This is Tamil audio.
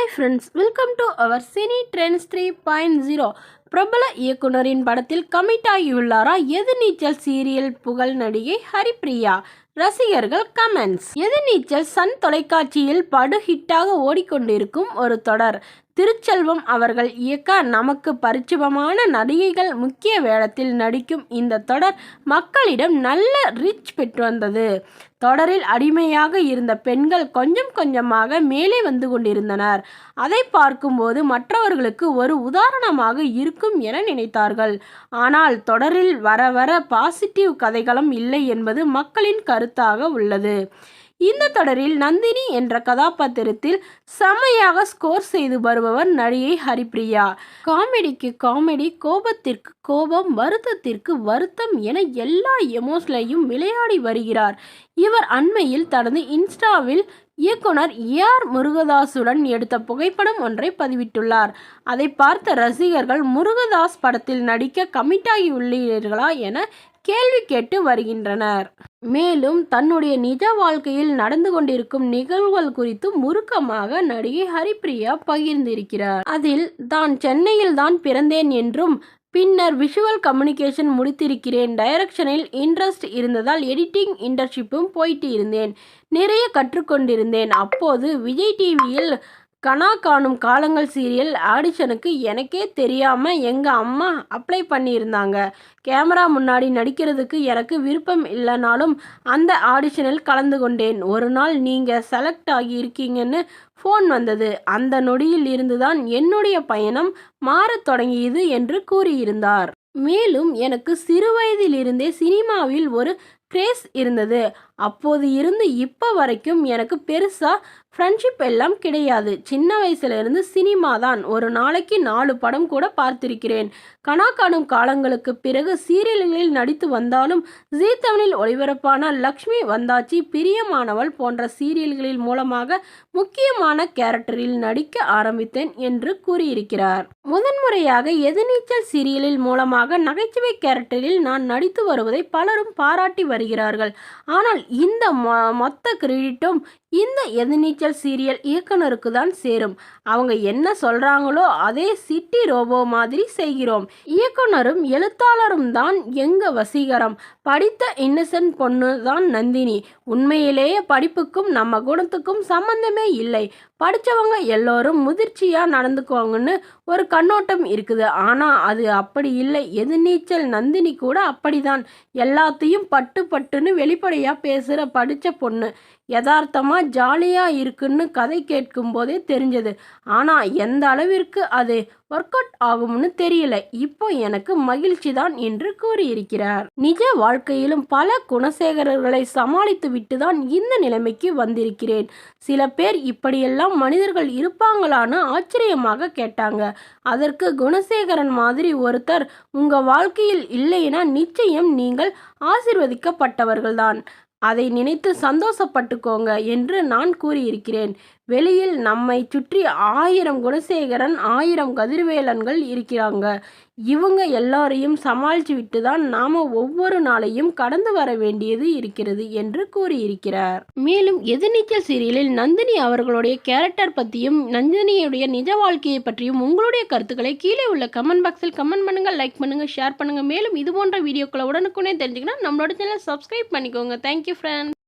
Hi friends welcome to our cine trends three point zero பிரபல இயக்குனரின் படத்தில் கமிட் ஆகியுள்ளாரா எதிர்நீச்சல் சீரியல் புகழ் நடிகை ஹரிப்ரியா. ரசிகர்கள் கமெண்ட்ஸ் எதிர்நீச்சல் சன் தொலைக்காட்சியில் படு ஹிட்டாக ஓடிக்கொண்டிருக்கும் ஒரு தொடர். திருச்செல்வம் அவர்கள் இயக்க நமக்கு பரிச்சிபமான நடிகைகள் முக்கிய வேடத்தில் நடிக்கும் இந்த தொடர் மக்களிடம் நல்ல ரீச் பெற்று வந்தது. தொடரில் அடிமையாக இருந்த பெண்கள் கொஞ்சம் கொஞ்சமாக மேலே வந்து கொண்டிருந்தனர். அதை பார்க்கும்போது மற்றவர்களுக்கு ஒரு உதாரணமாக இருக்கும் என நினைத்தார்கள். ஆனால் தொடரில் வர வர பாசிட்டிவ் கதைகளும் இல்லை என்பது மக்களின் கருத்து. கருத்தாக உள்ளது. இந்த தொடரில் நந்தினி என்ற கதாபாத்திரத்தில் செம்மையாக ஸ்கோர் செய்து வருபவர் நடிகை ஹரிப்ரியா. காமெடிக்கு காமெடி கோபத்திற்கு கோபம் வருத்தத்திற்கு வருத்தம் என எல்லா எமோஷனையும் விளையாடி வருகிறார். இவர் அண்மையில் தனது இன்ஸ்டாவில் இயக்குனர் ஏஆர் முருகதாசுடன் எடுத்த புகைப்படம் ஒன்றை பதிவிட்டுள்ளார். அதை பார்த்த ரசிகர்கள் முருகதாஸ் படத்தில் நடிக்க கமிட்டாகி உள்ளீர்களா என கேள்வி கேட்டு வருகின்றனர். மேலும் தன்னுடைய நிஜ வாழ்க்கையில் நடந்து கொண்டிருக்கும் நிகழ்வுகள் குறித்து முருக்கமாக நடிகை ஹரிப்ரியா பகிர்ந்திருக்கிறார். அதில் தான் சென்னையில் தான் பிறந்தேன் என்றும் பின்னர் விஷுவல் கம்யூனிகேஷன் முடித்திருக்கிறேன். டைரக்ஷனில் இன்ட்ரெஸ்ட் இருந்ததால் எடிட்டிங் இன்டர்ன்ஷிப்பும் போயிட்டு இருந்தேன். நிறைய கற்றுக்கொண்டிருந்தேன். அப்போது விஜய் டிவியில் கனா காணும் காலங்கள் சீரியல் ஆடிஷனுக்கு எனக்கே தெரியாமல் எங்கள் அம்மா அப்ளை பண்ணியிருந்தாங்க. கேமரா முன்னாடி நடிக்கிறதுக்கு எனக்கு விருப்பம் இல்லைனாலும் அந்த ஆடிஷனில் கலந்து கொண்டேன். ஒரு நாள் நீங்கள் செலக்ட் ஆகி இருக்கீங்கன்னு ஃபோன் வந்தது. அந்த நொடியில் இருந்துதான் என்னுடைய பயணம் மாறத் தொடங்கியது என்று கூறியிருந்தார். மேலும் எனக்கு சிறுவயதிலிருந்தே சினிமாவில் ஒரு கிரேஸ் இருந்தது. அப்போது இருந்து இப்போ வரைக்கும் எனக்கு பெருசாக ஃப்ரெண்ட்ஷிப் எல்லாம் கிடையாது. சின்ன வயசுலேருந்து சினிமா தான். ஒரு நாளைக்கு நாலு படம் கூட பார்த்திருக்கிறேன். கனா காணும் காலங்களுக்கு பிறகு சீரியல்களில் நடித்து வந்தாலும் ஜீ தமிழில் ஒளிபரப்பான லக்ஷ்மி வந்தாச்சி பிரியமானவள் போன்ற சீரியல்களில் மூலமாக முக்கியமான கேரக்டரில் நடிக்க ஆரம்பித்தேன் என்று கூறியிருக்கிறார். முதன்முறையாக எதிர்நீச்சல் சீரியலில் மூலமாக நகைச்சுவை கேரக்டரில் நான் நடித்து வருவதை பலரும் பாராட்டி வருகிறார்கள். ஆனால் இந்த மொத்த கிரெடிட்டும் இந்த எதிர்நீச்சல் சீரியல் இயக்குனருக்கு தான் சேரும். அவங்க என்ன சொல்கிறாங்களோ அதே சிட்டி ரோபோ மாதிரி செய்கிறோம். இயக்குனரும் எழுத்தாளரும் தான் எங்க வசீகரம். படித்த இன்னசென்ட் பொண்ணு தான் நந்தினி. உண்மையிலேயே படிப்புக்கும் நம்ம குணத்துக்கும் சம்பந்தமே இல்லை. படித்தவங்க எல்லோரும் முதிர்ச்சியாக நடந்துக்குவாங்கன்னு ஒரு கண்ணோட்டம் இருக்குது. ஆனால் அது அப்படி இல்லை. எதிர்நீச்சல் நந்தினி கூட அப்படிதான். எல்லாத்தையும் பட்டு பட்டுன்னு வெளிப்படையாக பேசுகிற படித்த பொண்ணு. யதார்த்தமாக ஜாலியாக இருக்குன்னு கதை கேட்கும்போதே தெரிஞ்சது. ஆனால் எந்த அளவிற்கு அது ஒர்க் அவுட் ஆகும்னு தெரியல. இப்போ எனக்கு மகிழ்ச்சி தான் என்று கூறியிருக்கிறார். நிஜ வாழ்க்கையிலும் பல குணசேகரர்களை சமாளித்து விட்டு தான் இந்த நிலைமைக்கு வந்திருக்கிறேன். சில பேர் இப்படியெல்லாம் மனிதர்கள் இருப்பாங்களான்னு ஆச்சரியமாக கேட்டாங்க. அதற்கு குணசேகரன் மாதிரி ஒருத்தர் உங்கள் வாழ்க்கையில் இல்லைன்னா நிச்சயம் நீங்கள் ஆசிர்வதிக்கப்பட்டவர்கள்தான். அதை நினைத்து சந்தோஷப்பட்டுக்கோங்க என்று நான் கூறியிருக்கிறேன். வெளியில் நம்மை சுற்றி ஆயிரம் குணசேகரன் ஆயிரம் கதிர்வேலன்கள் இருக்கிறாங்க. இவங்க எல்லாரையும் சமாளித்து விட்டு தான் நாம் ஒவ்வொரு நாளையும் கடந்து வர வேண்டியது இருக்கிறது என்று கூறியிருக்கிறார். மேலும் எதிர்நீச்சல் சீரியலில் நந்தினி அவர்களுடைய கேரக்டர் பற்றியும் நந்தினியுடைய நிஜ வாழ்க்கையை பற்றியும் உங்களுடைய கருத்துக்களை கீழே உள்ள கமெண்ட் பாக்ஸில் கமெண்ட் பண்ணுங்கள் லைக் பண்ணுங்கள் ஷேர் பண்ணுங்கள் மேலும் இது போன்ற வீடியோக்களை உடனுக்குனே தெரிஞ்சுக்கணும் நம்மளோட சேனல் சப்ஸ்கிரைப் பண்ணிக்கோங்க. Thank you you friends